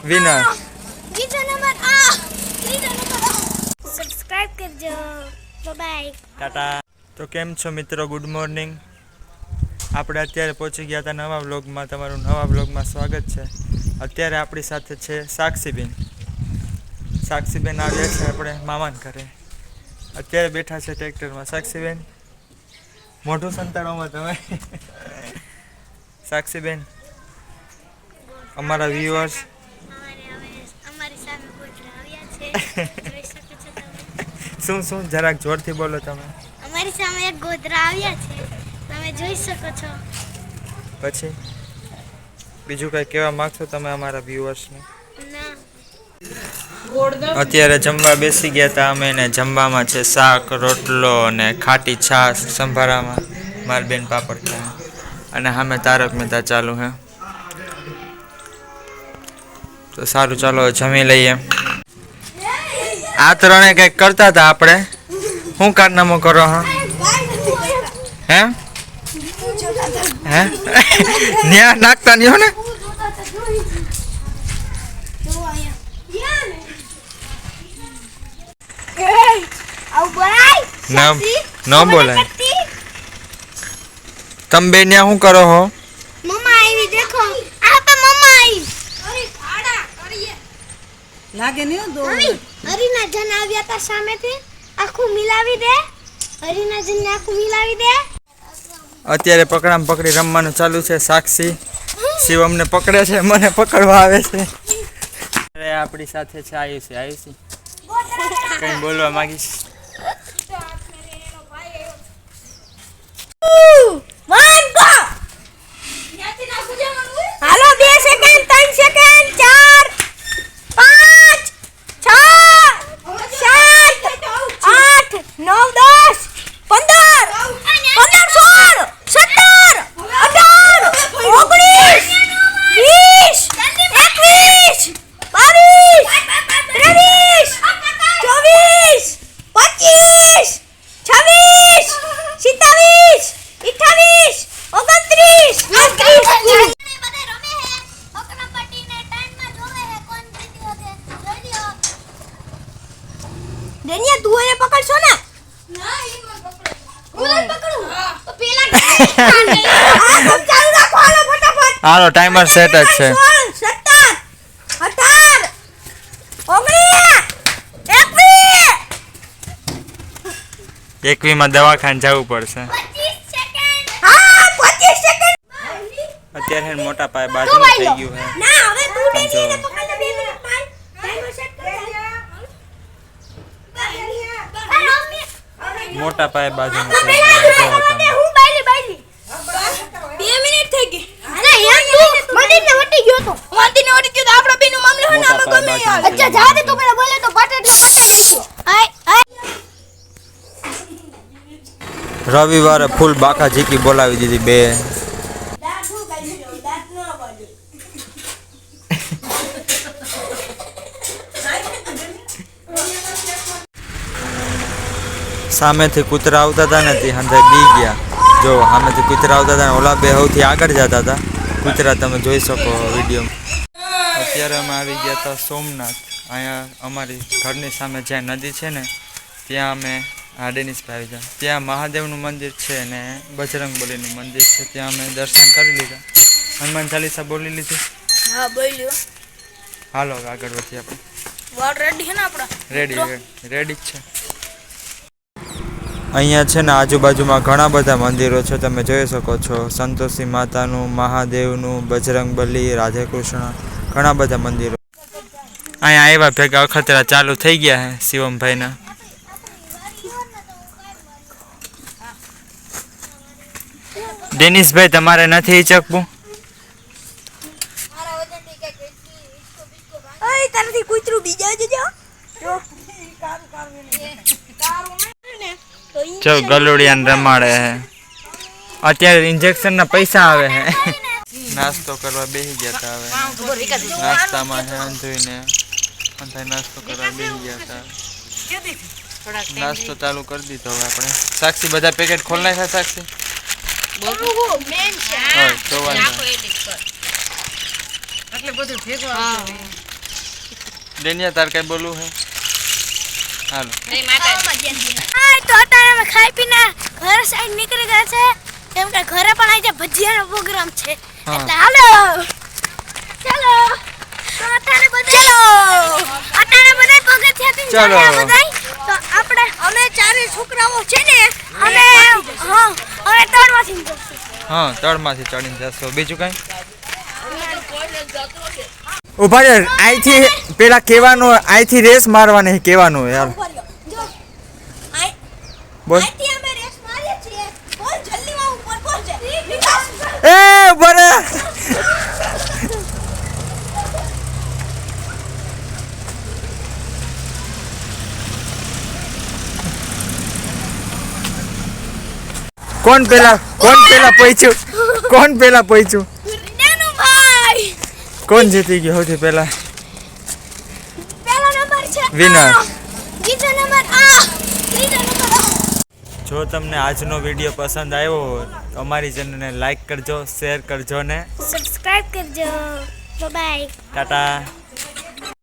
Winner બીજો number આ ત્રીજો નંબર સબસ્ક્રાઇબ કરજો. Bye tata. તો કેમ છો મિત્રો? ગુડ મોર્નિંગ આપણે અત્યારે પહોંચી ગયા હતા નવા વ્લોગમાં તમારું નવા વ્લોગમાં સ્વાગત છે. અત્યારે આપણી સાથે છે સાક્ષીબેન. સાક્ષીબેન આવ્યા છે આપણે મામાન ઘરે. અત્યારે બેઠા છે ટ્રેક્ટરમાં. સાક્ષીબેન મોઢું સંતાડોમાં તમે? સાક્ષીબેન અમારા વ્યુઅર્સ શું શું? જરાક જોરથી બોલો તમે. અમારી સામે એક ગોધરા આવ્યા છે. તમે જોઈ શકો છો. પછી? બીજું કંઈ કહેવા માંગશો તમે અમારા વ્યુઅર્સને ના? અત્યારે જમવા બેસી ગયા હતા અમે ને જમવામાં છે શાક રોટલો અને ખાટી છાશ સંભારામાં. માર બેન પાપડ ખાય. અને સામે તારક મહેતા ચાલુ હે. તો સારું ચાલો જમી લઈએ. આ ત્રણે કંઈક કરતા હતા આપણે? શું કારનામો કરો હા? હે? હે? ન્યા નાખતા નહીં હો ને ન બોલાય. તમે બે ન્યા શું કરો હો મમ્મા આવી દેખો આ તો મમ્મા આવી લાગે નહીં દો હરીના જન આવ્યા તા સામેથી. આખું મિલાવી દે. હરીના જન આખું મિલાવી દે. અત્યારે પકડામ પકડી રમવાનું ચાલુ છે સાક્ષી. શિવમને પકડે છે મને પકડવા આવે છે. અરે આપણી સાથે છે આયુષી. આયુષી કઈ બોલવા માંગીશ? ડેનિયા તું એને પકડશો ને? હાલો ટાઈમર સેટ જ છે. એકવીમાં દવાખાને જવું પડશે. અત્યારે હે મોટા પાયે બાજુ થઈ ગયું હે. ના હવે તું સમજો. પકડ બે મિનિટ ટાઈમ ટાઈમર સેટ કર મોટા પાયે બાજુ બે મિનિટ થઈ ગઈ. અરે યાર તું મંદિરને વટી ગયો તો. મંદિરને વટી ગયો તો આપડા બેનો મામલો હોય ને આમાં ગમે અચ્છા જા દે તું પેલા બોલે તો પાટે એટલે પાટે નાખ્યો આય આય. રવિવારે ફૂલ બાકા ઝીકી બોલાવી દીધી બે. સામેથી કૂતરા આવતા હતા ને તે હંધાઈ બી ગયા. જો સામેથી કૂતરા આવતા હતા ને ઓલા બે સૌથી આગળ જતા હતા. કૂતરા તમે જોઈ શકો વીડિયો અત્યારે અમે આવી ગયા હતા સોમનાથ. અહીંયા અમારી ઘરની સામે જ્યાં નદી છે ને ત્યાં અમે આ ડેનિસભાઈ આવી ગયા. ત્યાં મહાદેવનું મંદિર છે ને બજરંગ બલીનું મંદિર છે. ત્યાં અમે દર્શન કરી લીધા. હનુમાન ચાલીસા બોલી લીધી. હા બોલ્યો. હાલો આગળ વધીએ આપણે. રેડી છે ને આપડા રેડી રેડી જ છે. અહીંયા છે ને આજુબાજુમાં ઘણા બધા મંદિરો છે તમે જોઈ શકો છો. સંતોષી માતાનું મહાદેવનું બજરંગબલી રાધેકૃષ્ણ ઘણા બધા મંદિરો. અહીંયા આવ્યા ભેગા અખતરા ચાલુ થઈ ગયા હે શિવમભાઈના. ડેનિસભાઈ તમારે નથી ચકવું? તારાથી કૂતરું બીજા જજો જો ગલુડિયાને રમાડે હે અત્યારે ઇન્જેક્શનના પૈસા આવે હે નાસ્તો કરવા બેસી ગયા હતા હવે નાસ્તામાં હે અંધોઈને અંધાઈ નાસ્તો કરવા બેસી ગયા હતા નાસ્તો ચાલુ કરી દીધો હવે આપણે સાક્ષી બધા પેકેટ ખોલ નાખ્યા સાક્ષી મેન છે હોય તો વાંધો નહીં. એટલે બધું ભેગું આવતું હોય. ડેનિયા તાર કઈ બોલવું હે હાલો. હા તો અત્યારે અમે ખાઈ પીને ઘર સાઈડ નીકળી ગયા છે. કેમ કે ઘરે પણ આજે ભજીયાનો પ્રોગ્રામ છે. એટલે હાલો. ચાલો. તો અત્યારે બધા ચાલો. અત્યારે બધા પગથિયાથી ચાલો. બધા તો આપણે અમે ચારે છોકરાઓ છે ને અમે હા અમે તળમાંથી જશું. હા તળમાંથી ચડીને જશો. બીજું કઈ? ઊભા રે અહીંથી પેલા કહેવાનું અહીંથી રેસ મારવાની કહેવાનું યાર બોલ. આઈથી એ ઊભા રે કોણ પેલા કોણ પેલા પહોંચ્યું કોણ પેલા પહોંચ્યું કોણ જીતી ગયું સૌથી પહેલા? આ. જો તમને આજનો વીડિયો પસંદ આવ્યો હોય તો અમારી ચેનલને લાઈક કરજો શેર કરજો ને સબસ્ક્રાઇબ કરજો. Bye tata.